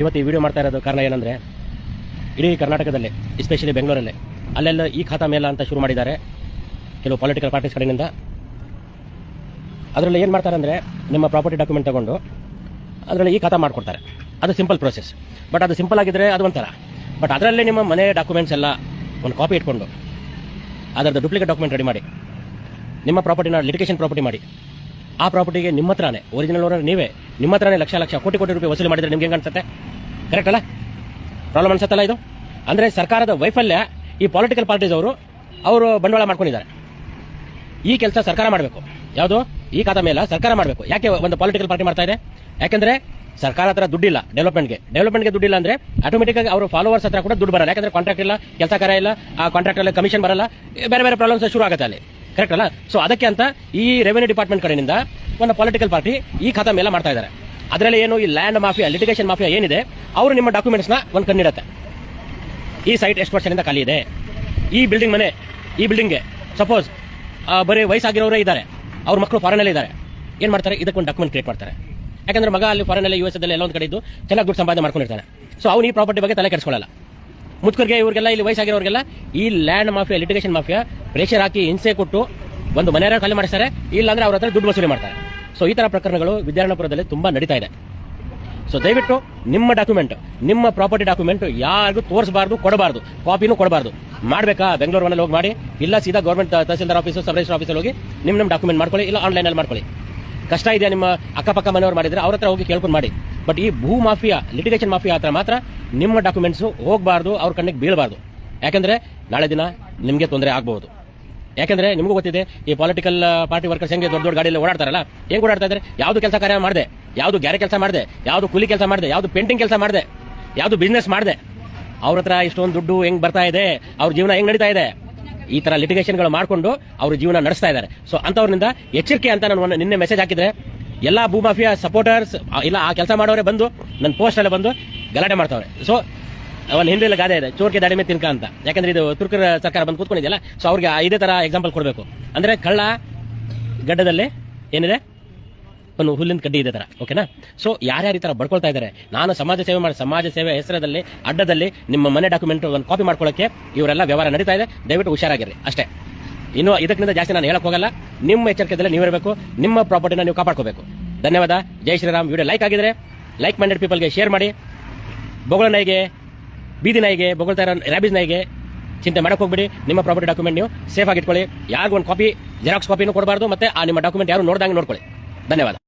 ಇವತ್ತು ಈ ವಿಡಿಯೋ ಮಾಡ್ತಾ ಇರೋದು ಕಾರಣ ಏನಂದರೆ, ಇಡೀ ಕರ್ನಾಟಕದಲ್ಲಿ ಎಸ್ಪೆಷಲಿ ಬೆಂಗಳೂರಲ್ಲಿ, ಅಲ್ಲೆಲ್ಲ ಈ ಖಾತಾ ಮೇಲ ಅಂತ ಶುರು ಮಾಡಿದ್ದಾರೆ ಕೆಲವು ಪೊಲಿಟಿಕಲ್ ಪಾರ್ಟೀಸ್ ಕಡೆಯಿಂದ. ಅದರಲ್ಲಿ ಏನು ಮಾಡ್ತಾರೆ ಅಂದರೆ, ನಿಮ್ಮ ಪ್ರಾಪರ್ಟಿ ಡಾಕ್ಯುಮೆಂಟ್ ತಗೊಂಡು ಅದರಲ್ಲಿ ಈ ಖಾತಾ ಮಾಡಿಕೊಡ್ತಾರೆ. ಅದು ಸಿಂಪಲ್ ಪ್ರೋಸೆಸ್ ಬಟ್ ಅದು ಸಿಂಪಲ್ ಆಗಿದ್ರೆ ಅದು ಒಂಥರ. ಬಟ್ ಅದರಲ್ಲೇ ನಿಮ್ಮ ಮನೆ ಡಾಕ್ಯುಮೆಂಟ್ಸ್ ಎಲ್ಲ ಒಂದು ಕಾಪಿ ಇಟ್ಕೊಂಡು, ಅದರದ್ದು ಡೂಪ್ಲಿಕೇಟ್ ಡಾಕ್ಯುಮೆಂಟ್ ರೆಡಿ ಮಾಡಿ, ನಿಮ್ಮ ಪ್ರಾಪರ್ಟಿನ ಲಿಟಿಗೇಷನ್ ಪ್ರಾಪರ್ಟಿ ಮಾಡಿ ಆ ಪ್ರಾಪರ್ಟಿಗೆ ನಿಮ್ಮ ಹತ್ರನೇ ಒರಿಜಿನಲ್ ಓನರ್ ನೀವೇ ನಿಮ್ಮ ಹತ್ರನೇ ಲಕ್ಷ ಲಕ್ಷ ಕೋಟಿ ಕೋಟಿ ರೂಪಾಯಿ ವಸೂಲಿ ಮಾಡಿದ್ರೆ ನಿಮ್ಗೆ ಹೆಂಗೆ ಅನ್ಸುತ್ತೆ? ಕರೆಕ್ಟ್ ಅಲ್ಲ? ಪ್ರಾಬ್ಲಮ್ ಅನ್ಸುತ್ತಲ್ಲ ಇದು? ಅಂದರೆ ಸರ್ಕಾರದ ವೈಫಲ್ಯ ಈ ಪೊಲಿಟಿಕಲ್ ಪಾರ್ಟೀಸ್ ಅವರು ಅವರು ಬಂಡವಾಳ ಮಾಡ್ಕೊಂಡಿದ್ದಾರೆ. ಈ ಕೆಲಸ ಸರ್ಕಾರ ಮಾಡಬೇಕು. ಯಾವುದು? ಈ ಖಾತಾ ಮೇಲೆ ಸರ್ಕಾರ ಮಾಡಬೇಕು. ಯಾಕೆ ಒಂದು ಪೊಲಿಟಿಕಲ್ ಪಾರ್ಟಿ ಮಾಡ್ತಾ ಇದೆ? ಯಾಕೆಂದ್ರೆ ಸರ್ಕಾರ ಹತ್ರ ದುಡ್ಡಿಲ್ಲ ಡೆವಲಪ್ಮೆಂಟ್ಗೆ ಡೆವಲಪ್ಮೆಂಟ್ಗೆ ದುಡ್ಡಿಲ್ಲ ಅಂದ್ರೆ ಆಟೋಮೆಟಿಕ್ ಆಗಿ ಅವರು ಫಾಲೋವರ್ಸ್ ಹತ್ರ ಕೂಡ ದುಡ್ಡು ಬರಲ್ಲ. ಯಾಕಂದ್ರೆ ಕಾಂಟ್ರಾಕ್ಟ್ ಇಲ್ಲ, ಕೆಲಸ ಕಾರ್ಯ ಇಲ್ಲ, ಆ ಕಾಂಟ್ರಾಕ್ಟ್ ಅಲ್ಲಿ ಕಮಿಷನ್ ಬರಲ್ಲ, ಬೇರೆ ಬೇರೆ ಪ್ರಾಬ್ಲಮ್ಸ್ ಶುರು ಆಗುತ್ತೆ ಅಲ್ಲಿ. ಕರೆಕ್ಟ್ ಅಲ್ಲ? ಸೊ ಅದಕ್ಕೆ ಅಂತ ಈ ರೆವೆನ್ಯೂ ಡಿಪಾರ್ಟ್ಮೆಂಟ್ ಕಡೆಯಿಂದ ಒಂದು ಪೊಲಿಟಿಕಲ್ ಪಾರ್ಟಿ ಈ ಖಾತಾ ಮೇಲೆ ಮಾಡ್ತಾ ಇದ್ದಾರೆ. ಅದರಲ್ಲಿ ಏನು ಈ ಲ್ಯಾಂಡ್ ಮಾಫಿಯಾ ಲಿಟಿಗೇಷನ್ ಮಾಫಿಯಾ ಏನಿದೆ, ಅವರು ನಿಮ್ಮ ಡಾಕ್ಯುಮೆಂಟ್ಸ್ನ ಒಂದು ಕಣ್ಣಿಡುತ್ತೆ. ಈ ಸೈಟ್ ಎಷ್ಟು ವರ್ಷದಿಂದ ಖಾಲಿ ಇದೆ? ಈ ಬಿಲ್ಡಿಂಗ್ ಮನೆ, ಈ ಬಿಲ್ಡಿಂಗ್ಗೆ ಸಪೋಸ್ ಬರೀ ವಯಸ್ಸಾಗಿರೋರೇ ಇದ್ದಾರೆ. ಅವ್ರ ಮಕ್ಕಳು ಫಾರಿನಲ್ಲಿ ಇದ್ದಾರೆ. ಏನು ಮಾಡ್ತಾರೆ? ಇದಕ್ಕೊಂದು ಡಾಕ್ಯುಮೆಂಟ್ ಕ್ರಿಯೇಟ್ ಮಾಡ್ತಾರೆ. ಯಾಕಂದ್ರೆ ಮಗ ಅಲ್ಲಿ ಫಾರಿನಲ್ಲಿ ಯು ಎಸ್ ಎಲ್ಲ ಒಂದು ಕಡೆ ಇದ್ದು, ಚೆನ್ನಾಗಿ ದುಡ್ಡು ಸಂಪಾದನೆ ಮಾಡ್ಕೊಂಡಿರ್ತಾನೆ. ಸೊ ಅವ್ನು ಈ ಪ್ರಾಪರ್ಟಿ ಬಗ್ಗೆ ತಲೆ ಕೆಡಿಸ್ಕೊಳ್ಳಲ್ಲ ಮುತ್ಕರಿಗೆ ಇವ್ರಿಗೆಲ್ಲ, ಇಲ್ಲಿ ವಯಸ್ಸಾಗಿರೋರಿಗೆಲ್ಲ ಈ land mafia litigation mafia pressure ಹಾಕಿ ಹಿಂಸೆ ಕೊಟ್ಟು ಒಂದು ಮನೆಯ ಖಾಲಿ ಮಾಡಿಸ್ತಾರೆ. ಇಲ್ಲಾಂದ್ರೆ ಅವ್ರ ದುಡ್ಡು ವಸೂಲಿ ಮಾಡ್ತಾರೆ. ಸೊ ಈ ತರ ಪ್ರಕರಣಗಳು ವಿದ್ಯಾರಣ್ಯಪುರದಲ್ಲಿ ತುಂಬಾ ನಡೀತಾ ಇದೆ. ಸೊ ದಯವಿಟ್ಟು ನಿಮ್ಮ ಡಾಕ್ಯುಮೆಂಟ್ ನಿಮ್ಮ ಪ್ರಾಪರ್ಟಿ ಡಾಕ್ಯುಮೆಂಟ್ ಯಾರಿಗೂ ತೋರಿಸಬಾರ್ದು, ಕೊಡಬಾರ್ದು ಕಾಪಿನೂ ಕೊಡಬಾರ್ದು. ಮಾಡಬೇಕಾ? ಬೆಂಗಳೂರು ಮನೇಲಿ ಹೋಗಿ ಮಾಡಿ. ಇಲ್ಲ, ಸೀದಾ government tahsildar office sub register ಆಫೀಸಲ್ಲಿ ಹೋಗಿ ನಿಮ್ಮ ನಿಮ್ಮ ಡಾಕ್ಯುಮೆಂಟ್ ಮಾಡ್ಕೊಳ್ಳಿ, ಇಲ್ಲ ಆನ್ಲೈನಲ್ಲಿ ಮಾಡ್ಕೊಳ್ಳಿ. ಕಷ್ಟ ಇದೆಯಾ ನಿಮ್ಮ ಅಕ್ಕಪಕ್ಕ ಮನೆಯವ್ರು ಮಾಡಿದ್ರೆ ಅವ್ರ ಹತ್ರ ಹೋಗಿ ಕೇಳ್ಕೊಂಡು ಮಾಡಿ. ಬಟ್ ಈ ಭೂ ಮಾಫಿಯಾ ಲಿಟಿಗೇಷನ್ ಮಾಫಿಯಾ ಹತ್ರ ಮಾತ್ರ ನಿಮ್ಮ ಡಾಕ್ಯುಮೆಂಟ್ಸು ಹೋಗಬಾರ್ದು, ಅವ್ರ ಕಣ್ಣಿಗೆ ಬೀಳಬಾರ್ದು. ಯಾಕಂದ್ರೆ ನಾಳೆ ದಿನ ನಿಮಗೆ ತೊಂದರೆ ಆಗಬಹುದು ಯಾಕಂದ್ರೆ ನಿಮಗೂ ಗೊತ್ತಿದೆ, ಈ ಪೊಲಿಟಿಕಲ್ ಪಾರ್ಟಿ ವರ್ಕರ್ಸ್ ಹೆಂಗೆ ದೊಡ್ಡ ದೊಡ್ಡ ಗಾಡಿಯಲ್ಲಿ ಓಡಾಡ್ತಾರಲ್ಲ ಹೆಂಗ್ ಓಡಾಡ್ತಾ ಇದ್ದಾರೆ ಯಾವ್ದು ಕೆಲಸ ಕಾರ್ಯ ಮಾಡಿದೆ, ಯಾವ್ದು ಗ್ಯಾರೆ ಕೆಲಸ ಮಾಡಿದೆ, ಯಾವ್ದು ಕೂಲಿ ಕೆಲಸ ಮಾಡಿದೆ, ಯಾವ್ದು ಪೇಂಟಿಂಗ್ ಕೆಲಸ ಮಾಡಿದೆ, ಯಾವ್ದು ಬಿಸ್ನೆಸ್ ಮಾಡಿದೆ. ಅವ್ರ ಹತ್ರ ಇಷ್ಟೊಂದು ದುಡ್ಡು ಹೆಂಗ್ ಬರ್ತಾ ಇದೆ, ಅವ್ರ ಜೀವನ ಹೆಂಗ್ ನಡೀತಾ ಇದೆ? ಈ ತರ ಲಿಟಿಗೇಷನ್ಗಳು ಮಾಡ್ಕೊಂಡು ಅವ್ರ ಜೀವನ ನಡೆಸ್ತಾ ಇದ್ದಾರೆ ಸೊ ಅಂತವ್ರಿಂದ ಎಚ್ಚರಿಕೆ ಅಂತ ನಾನು ನಿನ್ನೆ ಮೆಸೇಜ್ ಹಾಕಿದ್ರೆ ಎಲ್ಲಾ ಭೂಮಾಫಿಯಾ ಸಪೋರ್ಟರ್ಸ್ ಇಲ್ಲ, ಆ ಕೆಲಸ ಮಾಡೋರೆ ಬಂದು ನನ್ನ ಪೋಸ್ಟ್ ಅಲ್ಲಿ ಬಂದು ಗಲಾಟೆ ಮಾಡ್ತಾವ್ರೆ. ಸೊ ಅವನ್ ಹಿಂದಿಲ್ಲ ಗಾದೆ ಇದೆ ಚೋರ್ಕೆ ದಾಡಿ ಮೇಲೆ ತಿನ್ಕ ಅಂತ. ಯಾಕಂದ್ರೆ ಇದು ತುರ್ಕರ ಸರ್ಕಾರ ಬಂದು ಕೂತ್ಕೊಂಡಿದೆಯಲ್ಲ ಸೊ ಅವ್ರಿಗೆ ಇದೇ ತರ ಎಕ್ಸಾಂಪಲ್ ಕೊಡಬೇಕು. ಅಂದ್ರೆ ಕಳ್ಳ ಗಡ್ಡದಲ್ಲಿ ಏನಿದೆ? ಒಂದು ಹುಲ್ಲಿನ ಕಡ್ಡಿ ಇದೆ ತರ ಓಕೆನಾ ಸೊ ಯಾರ್ಯಾರು ಈ ತರ ಬಡ್ಕೊಳ್ತಾ ಇದ್ದಾರೆ ನಾನು ಸಮಾಜ ಸೇವೆ ಮಾಡಿ, ಸಮಾಜ ಸೇವೆ ಹೆಸರದಲ್ಲಿ ಅಡ್ಡದಲ್ಲಿ ನಿಮ್ಮ ಮನೆ ಡಾಕ್ಯುಮೆಂಟ್ ಒಂದು ಕಾಪಿ ಮಾಡ್ಕೊಳ್ಳೋಕೆ ಇವರೆಲ್ಲ ವ್ಯವಹಾರ ನಡೀತಾ ಇದೆ. ದಯವಿಟ್ಟು ಹುಷಾರಾಗಿರಿ ಅಷ್ಟೇ. ಇನ್ನು ಇದಕ್ಕಿಂತ ಜಾಸ್ತಿ ನಾನು ಹೇಳಕ್ ಹೋಗಲ್ಲ. ನಿಮ್ಮ ಎಚ್ಚರಿಕೆದಲ್ಲಿ ನೀವಿರಬೇಕು ನಿಮ್ಮ ಪ್ರಾಪರ್ಟಿನ ನೀವು ಕಾಪಾಡ್ಕೋಬೇಕು. ಧನ್ಯವಾದ. ಜೈ ಶ್ರೀರಾಮ್. ವಿಡಿಯೋ ಲೈಕ್ ಆಗಿದ್ರೆ ಲೈಕ್ ಮೈಂಡೆಡ್ ಪೀಪಲ್ಗೆ ಶೇರ್ ಮಾಡಿ. ಬೊಗಳ ನಾಯಿಗೆ, ಬೀದಿ ನಾಯಿಗೆ ಬೊಗಳ್ತಾ ಇರೋ ರ್ಯಾಬಿಸ್ ನಾಯಿಗೆ ಚಿಂತೆ ಮಾಡಕ್ ಹೋಗ್ಬಿಡಿ. ನಿಮ್ಮ ಪ್ರಾಪರ್ಟಿ ಡಾಕ್ಯುಮೆಂಟ್ ನೀವು ಸೇಫ್ ಆಗಿಟ್ಕೊಳ್ಳಿ ಯಾರಿಗೂ ಒಂದು ಕಾಪಿ ಜೆರಾಕ್ಸ್ ಕಾಪಿನೂ ಕೊಡಬಾರ್ದು. ಮತ್ತೆ ಆ ನಿಮ್ಮ ಡಾಕ್ಯುಮೆಂಟ್ ಯಾರು ನೋಡ್ದಂಗೆ ನೋಡ್ಕೊಳ್ಳಿ. ಧನ್ಯವಾದ.